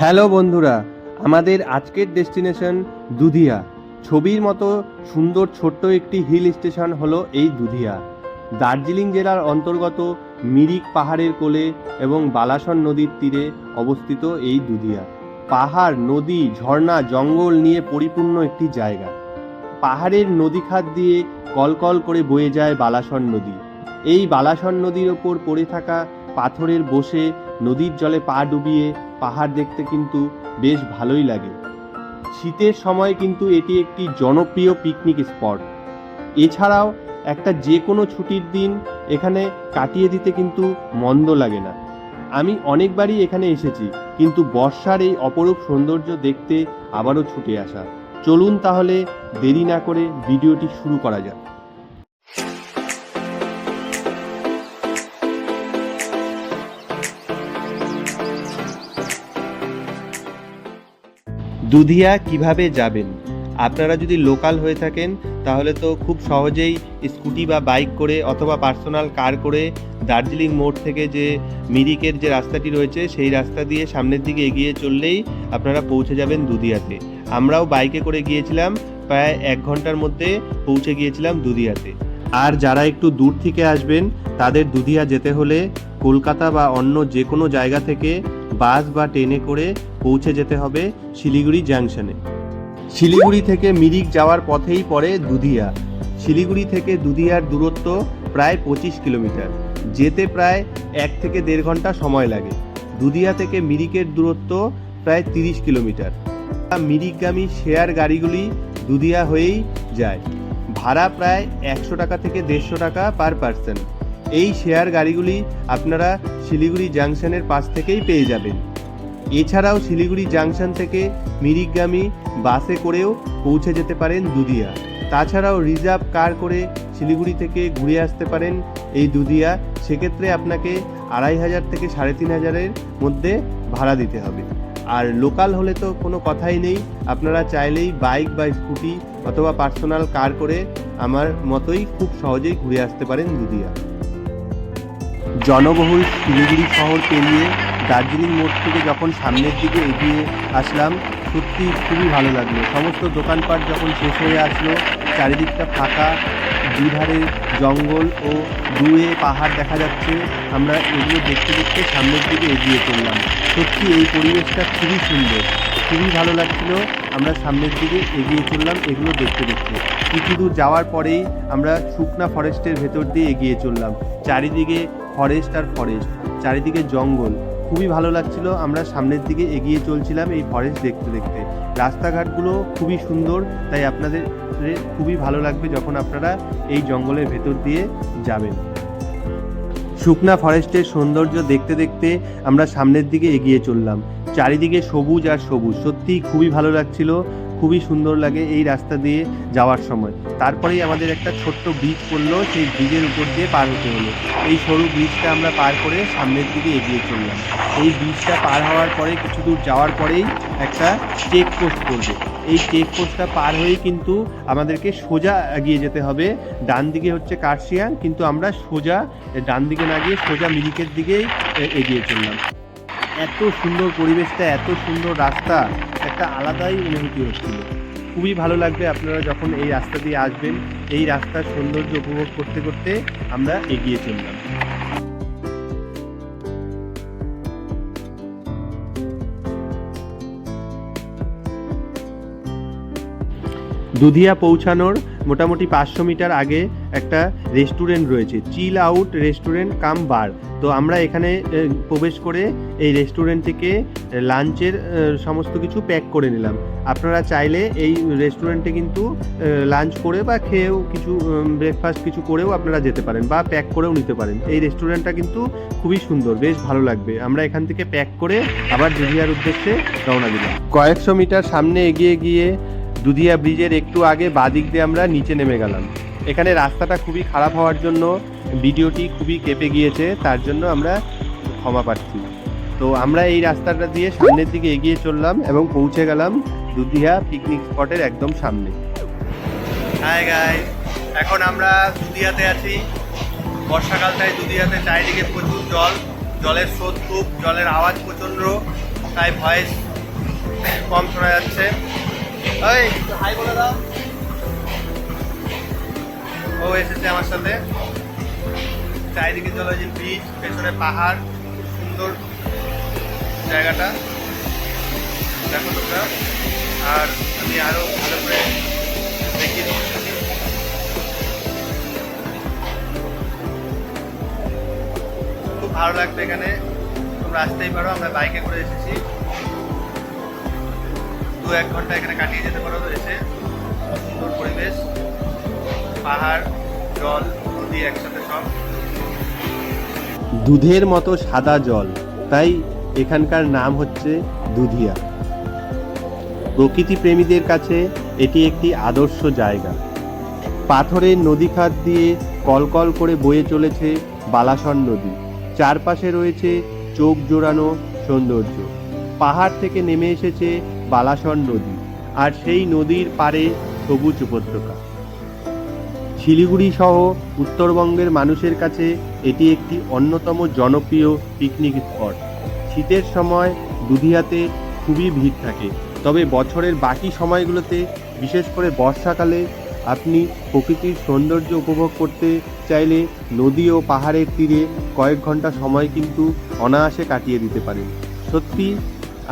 Hello বন্ধুরা, আমাদের আজকের ডেস্টিনেশন দুধিয়া। ছবির মতো সুন্দর ছোট্ট একটি হিল স্টেশন হলো এই দুধিয়া। দার্জিলিং জেলার অন্তর্গত মিরিক পাহাড়ের কোলে এবং বালাসন নদীর তীরে অবস্থিত এই দুধিয়া। পাহাড়, নদী, ঝর্ণা, জঙ্গল নিয়ে পরিপূর্ণ একটি জায়গা। পাহাড়ের নদী খাত দিয়ে কলকল করে বয়ে যায় বালাসন নদী। এই বালাসন নদীর ওপর পড়ে থাকা পাথরের বসে নদীর জলে পা ডুবিয়ে পাহাড় দেখতে কিন্তু বেশ ভালোই লাগে। শীতের সময় কিন্তু এটি একটি জনপ্রিয় পিকনিক স্পট এছাড়াও একটা যে কোনো ছুটির দিন এখানে কাটিয়ে দিতে কিন্তু মন্দ লাগে না। আমি অনেকবারই এখানে এসেছি, কিন্তু বর্ষার এই অপরূপ সৌন্দর্য দেখতে আবারও ছুটে আসা। চলুন তাহলে দেরি না করে ভিডিওটি শুরু করা যাক। দুধিয়া কীভাবে যাবেন? আপনারা যদি লোকাল হয়ে থাকেন, তাহলে তো খুব সহজেই স্কুটি বা বাইক করে অথবা পার্সোনাল কার করে দার্জিলিং মোড় থেকে যে মিরিকের যে রাস্তাটি রয়েছে, সেই রাস্তা দিয়ে সামনের দিকে এগিয়ে চললেই আপনারা পৌঁছে যাবেন দুধিয়াতে। আমরাও বাইকে করে গিয়েছিলাম, প্রায় এক ঘণ্টার মধ্যে পৌঁছে গিয়েছিলাম দুধিয়াতে। আর যারা একটু দূর থেকে আসবেন, তাদের দুধিয়া যেতে হলে কলকাতা বা অন্য যে কোনো জায়গা থেকে বাস বা ট্রেনে করে পৌঁছে যেতে হবে শিলিগুড়ি জাংশনে। শিলিগুড়ি থেকে মিরিক যাওয়ার পথেই পড়ে দুধিয়া। শিলিগুড়ি থেকে দুধিয়ার দূরত্ব প্রায় পঁচিশ কিলোমিটার। যেতে প্রায় এক থেকে দেড় ঘণ্টা সময় লাগে। দুধিয়া থেকে মিরিকের দূরত্ব প্রায় তিরিশ কিলোমিটার। মিরিকগামী শেয়ার গাড়িগুলি দুধিয়া হয়েই যায়। ভাড়া প্রায় একশো টাকা থেকে দেড়শো টাকা পার পার্সন। এই শেয়ার গাড়িগুলি আপনারা শিলিগুড়ি জাংশনের পাশ থেকেই পেয়ে যাবেন। এছাড়াও শিলিগুড়ি জাংশন থেকে মিরিকগামী বাসে করেও পৌঁছে যেতে পারেন দুধিয়া। তাছাড়াও রিজার্ভ কার করে শিলিগুড়ি থেকে ঘুরে আসতে পারেন এই দুধিয়া। সেক্ষেত্রে আপনাকে আড়াই হাজার থেকে সাড়ে তিন হাজারের মধ্যে ভাড়া দিতে হবে। আর লোকাল হলে তো কোনো কথাই নেই। আপনারা চাইলেই বাইক বা স্কুটি অথবা পার্সোনাল কার করে আমার মতোই খুব সহজেই ঘুরে আসতে পারেন দুধিয়া। জনবহুল শিলিগুড়ি শহর পেরিয়ে দার্জিলিং মোড় থেকে যখন সামনের দিকে এগিয়ে আসলাম সত্যি খুবই ভালো লাগল। সমস্ত দোকানপাট যখন শেষ হয়ে আসলো, চারিদিকটা ফাঁকা, দুধারে জঙ্গল ও দূরে পাহাড় দেখা যাচ্ছে, আমরা এগুলো দেখতে দেখতে সামনের দিকে এগিয়ে চললাম। সত্যি এই পরিবেশটা খুবই সুন্দর, খুবই ভালো লাগছিল, আমরা সামনের দিকে এগিয়ে চললাম এগুলো দেখতে দেখতে। কিছু দূর যাওয়ার পরেই আমরা শুকনা ফরেস্টের ভেতর দিয়ে এগিয়ে চললাম। চারিদিকে ফরেস্ট আর ফরেস্ট চারিদিকে জঙ্গল। খুবই ভালো লাগছিল, আমরা সামনের দিকে এগিয়ে চলছিলাম এই ফরেস্ট দেখতে দেখতে। রাস্তাঘাটগুলো খুবই সুন্দর, তাই আপনাদের খুবই ভালো লাগবে যখন আপনারা এই জঙ্গলের ভেতর দিয়ে যাবেন। শুকনা ফরেস্টের সৌন্দর্য দেখতে দেখতে আমরা সামনের দিকে এগিয়ে চললাম। চারিদিকে সবুজ আর সবুজ, সত্যিই খুবই ভালো লাগছিল। খুবই সুন্দর লাগে এই রাস্তা দিয়ে যাওয়ার সময়। তারপরেই আমাদের একটা ছোট্ট ব্রিজ পড়ল, সেই ব্রিজের উপর দিয়ে পার হতে হলো। এই সরু ব্রিজটা আমরা পার করে সামনের দিকে এগিয়ে চললাম। এই ব্রিজটা পার হওয়ার পরে, কিছু দূর যাওয়ার পরেই একটা চেক পোস্ট পড়বে। এই চেক পোস্টটা পার হয়েই কিন্তু আমাদেরকে সোজা এগিয়ে যেতে হবে। ডান দিকে হচ্ছে কার্শিয়াং, কিন্তু আমরা সোজা, ডান দিকে না গিয়ে সোজা মিরিকের দিকেই এগিয়ে চললাম। এত সুন্দর পরিবেশটা, এত সুন্দর রাস্তা একটা আলাদাই অনুভূতি হচ্ছিল। খুবই ভালো লাগবে আপনারা যখন এই রাস্তা দিয়ে আসবেন, এই রাস্তার সৌন্দর্য উপভোগ করতে করতে আমরা এগিয়ে চললাম। দুধিয়া পৌঁছানোর মোটামুটি পাঁচশো মিটার আগে একটা রেস্টুরেন্ট রয়েছে। চিল আউট রেস্টুরেন্ট কাম বার তো আমরা এখানে প্রবেশ করে এই রেস্টুরেন্ট থেকে লাঞ্চের সমস্ত কিছু প্যাক করে নিলাম। আপনারা চাইলে এই রেস্টুরেন্টে কিন্তু লাঞ্চ করে বা খেয়েও কিছু ব্রেকফাস্ট কিছু করেও আপনারা যেতে পারেন বা প্যাক করেও নিতে পারেন। এই রেস্টুরেন্টটা কিন্তু খুবই সুন্দর, বেশ ভালো লাগবে। আমরা এখান থেকে প্যাক করে আবার দুধিয়ার উদ্দেশ্যে রওনা দিলাম। কয়েকশো মিটার সামনে এগিয়ে গিয়ে দুধিয়া ব্রিজের একটু আগে বাদিক দিয়ে আমরা নিচে নেমে গেলাম। এখানে রাস্তাটা খুবই খারাপ হওয়ার জন্য ভিডিওটি খুবই কেঁপে গিয়েছে, তার জন্য আমরা ক্ষমা পাচ্ছি তো আমরা এই রাস্তাটা দিয়ে সামনের দিকে এগিয়ে চললাম এবং পৌঁছে গেলাম দুধিয়া পিকনিক স্পটের একদম সামনে। হাই গাই এখন আমরা দুধিয়াতে আছি। বর্ষাকালটায় দুধিয়াতে চারিদিকে প্রচুর জল, জলের স্রোত খুব, জলের আওয়াজ প্রচণ্ড, তাই ভয়েস কম শোনা যাচ্ছে। হাই বলে দাও। ও এসেছে আমার সাথে। চারিদিকে চলে যে ব্রিজ পেছনে পাহাড়, সুন্দর জায়গাটা। দেখো তোমরা। আর আমি আরও ভালো করে দিচ্ছি খুব ভালো লাগবে এখানে। তোমরা আসতেই পারো, আমরা বাইকে করে এসেছি। দু এক ঘণ্টা এখানে কাটিয়ে যেতে পারো এসে। সুন্দর পরিবেশ। দুধের মতো সাদা জল, তাই এখানকার নাম হচ্ছে দুধিয়া। প্রকৃতি প্রেমীদের কাছে এটি একটি আদর্শ জায়গা। পাথরের নদী খাত দিয়ে কলকল করে বয়ে চলেছে বালাসন নদী। চারপাশে রয়েছে চোখ জোড়ানো সৌন্দর্য। পাহাড় থেকে নেমে এসেছে বালাসন নদী, আর সেই নদীর পারে সবুজ উপত্যকা। শিলিগুড়ি সহ উত্তরবঙ্গের মানুষের কাছে এটি একটি অন্যতম জনপ্রিয় পিকনিক স্পট শীতের সময় দুধিয়াতে খুবই ভিড় থাকে, তবে বছরের বাকি সময়গুলোতে, বিশেষ করে বর্ষাকালে, আপনি প্রকৃতির সৌন্দর্য উপভোগ করতে চাইলে নদী ও পাহাড়ের তীরে কয়েক ঘণ্টা সময় কিন্তু অনায়াসে কাটিয়ে দিতে পারেন। সত্যি,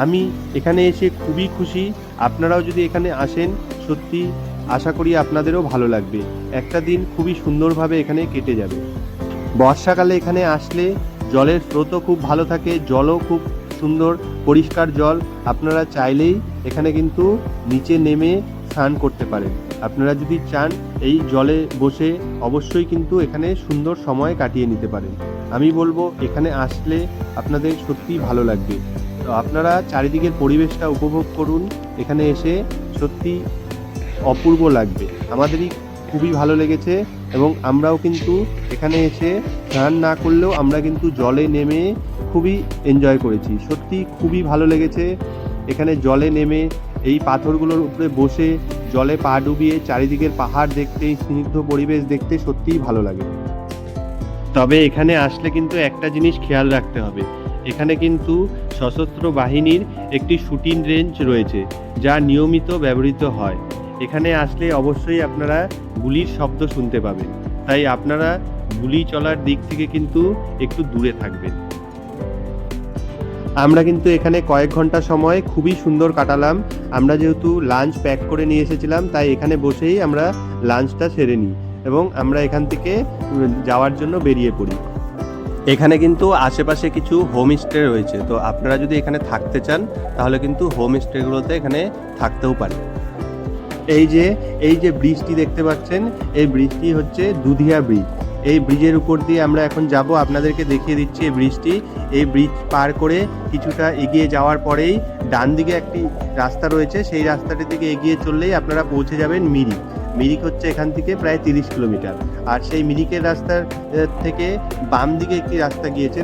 আমি এখানে এসে খুবই খুশি। আপনারাও যদি এখানে আসেন, সত্যি আশা করি আপনাদেরও ভালো লাগবে। একটা দিন খুবই সুন্দরভাবে এখানে কেটে যাবে। বর্ষাকালে এখানে আসলে জলের স্রোতও খুব ভালো থাকে, জলও খুব সুন্দর, পরিষ্কার জল। আপনারা চাইলেই এখানে কিন্তু নিচে নেমে স্নান করতে পারেন। আপনারা যদি চান এই জলে বসে অবশ্যই কিন্তু এখানে সুন্দর সময় কাটিয়ে নিতে পারেন। আমি বলব এখানে আসলে আপনাদের সত্যিই ভালো লাগবে। তো আপনারা চারিদিকের পরিবেশটা উপভোগ করুন। এখানে এসে সত্যি অপূর্ব লাগবে। আমাদেরই খুবই ভালো লেগেছে এবং আমরাও কিন্তু এখানে এসে স্নান না করলেও আমরা কিন্তু জলে নেমে খুবই এনজয় করেছি। সত্যি খুবই ভালো লেগেছে। এখানে জলে নেমে এই পাথরগুলোর উপরে বসে জলে পা ডুবিয়ে চারিদিকের পাহাড় দেখতে, স্নিগ্ধ পরিবেশ দেখতে সত্যিই ভালো লাগে। তবে এখানে আসলে কিন্তু একটা জিনিস খেয়াল রাখতে হবে। এখানে কিন্তু সশস্ত্র বাহিনীর একটি শুটিং রেঞ্জ রয়েছে, যা নিয়মিত ব্যবহৃত হয়। এখানে আসলে অবশ্যই আপনারা গুলির শব্দ শুনতে পাবেন। তাই আপনারা গুলি চলার দিক থেকে কিন্তু একটু দূরে থাকবেন। আমরা কিন্তু এখানে কয়েক ঘণ্টা সময় খুবই সুন্দর কাটালাম। আমরা যেহেতু লাঞ্চ প্যাক করে নিয়ে এসেছিলাম, তাই এখানে বসেই আমরা লাঞ্চটা সেরে নিই এবং আমরা এখান থেকে যাওয়ার জন্য বেরিয়ে পড়ি। এখানে কিন্তু আশেপাশে কিছু হোমস্টে রয়েছে। তো আপনারা যদি এখানে থাকতে চান, তাহলে কিন্তু হোমস্টেগুলোতে এখানে থাকতেও পারেন। এই যে এই যে ব্রিজটি দেখতে পাচ্ছেন, এই ব্রিজটি হচ্ছে দুধিয়া ব্রিজ। এই ব্রিজের উপর দিয়ে আমরা এখন যাব, আপনাদেরকে দেখিয়ে দিচ্ছি এই ব্রিজটি। এই ব্রিজ পার করে কিছুটা এগিয়ে যাওয়ার পরেই ডান দিকে একটি রাস্তা রয়েছে, সেই রাস্তাটি থেকে এগিয়ে চললেই আপনারা পৌঁছে যাবেন মিরিক। মিরিক হচ্ছে এখান থেকে প্রায় তিরিশ কিলোমিটার। আর সেই মিরিকের রাস্তার থেকে বাম দিকে একটি রাস্তা গিয়েছে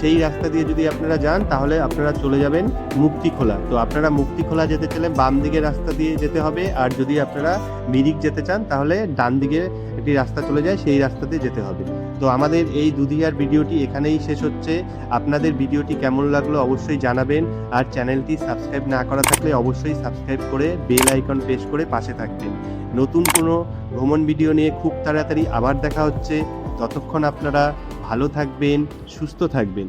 সেই রাস্তা দিয়ে যদি আপনারা যান, তাহলে আপনারা চলে যাবেন মুক্তিখোলা। তো আপনারা মুক্তিখোলা যেতে চাইলে বাম দিকে রাস্তা দিয়ে যেতে হবে, আর যদি আপনারা মিরিক যেতে চান, তাহলে ডান দিকে একটি রাস্তা চলে যায়, সেই রাস্তাতে যেতে হবে। তো আমাদের এই দুধিয়ার ভিডিওটি এখানেই শেষ হচ্ছে। আপনাদের ভিডিওটি কেমন লাগল অবশ্যই জানাবেন। আর চ্যানেলটি সাবস্ক্রাইব না করা থাকলে অবশ্যই সাবস্ক্রাইব করে বেল আইকন প্রেস করে পাশে থাকবেন। নতুন কোনো ভ্রমণ ভিডিও নিয়ে খুব তাড়াতাড়ি আবার দেখা হচ্ছে। ততক্ষণ আপনারা ভালো থাকবেন, সুস্থ থাকবেন।